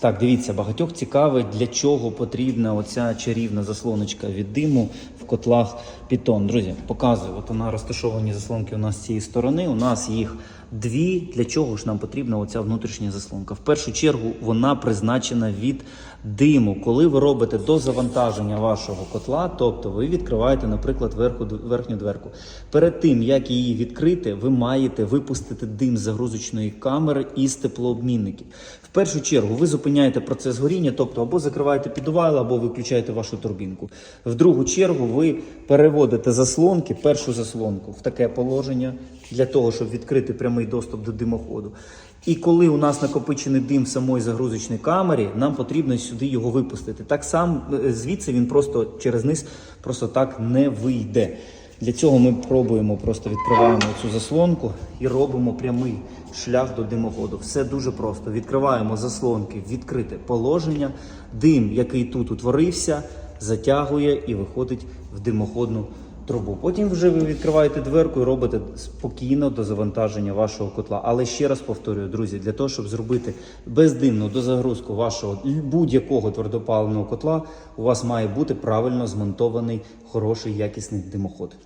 Так, дивіться, багатьох цікавить, для чого потрібна оця чарівна заслоночка від диму в котлах Python. Друзі, показую. От вона розташовані заслонки у нас з цієї сторони. У нас їх дві. Для чого ж нам потрібна оця внутрішня заслонка? В першу чергу вона призначена від диму. Коли ви робите до завантаження вашого котла, тобто ви відкриваєте, наприклад, верху, верхню дверку. Перед тим як її відкрити, ви маєте випустити дим з загрузочної камери із теплообмінників. В першу чергу ви зупиняєте процес горіння, тобто або закриваєте підвал, або виключаєте вашу турбінку. В другу чергу ви переводите заслонки, першу заслонку в таке положення для того, щоб відкрити прямий доступ до димоходу. І коли у нас накопичений дим в самої загрузочній камері, нам потрібно сюди його випустити. Так само е, звідси він просто через низ просто так не вийде. Для цього ми пробуємо, просто відкриваємо цю заслонку і робимо прямий шлях до димоходу. Все дуже просто. Відкриваємо заслонки, в відкрите положення. Дим, який тут утворився, затягує і виходить в димоходну трубу. Потім вже ви відкриваєте дверку і робите спокійно до завантаження вашого котла. Але ще раз повторюю, друзі, для того, щоб зробити бездимну дозагрузку вашого будь-якого твердопаливного котла, у вас має бути правильно змонтований хороший якісний димоход.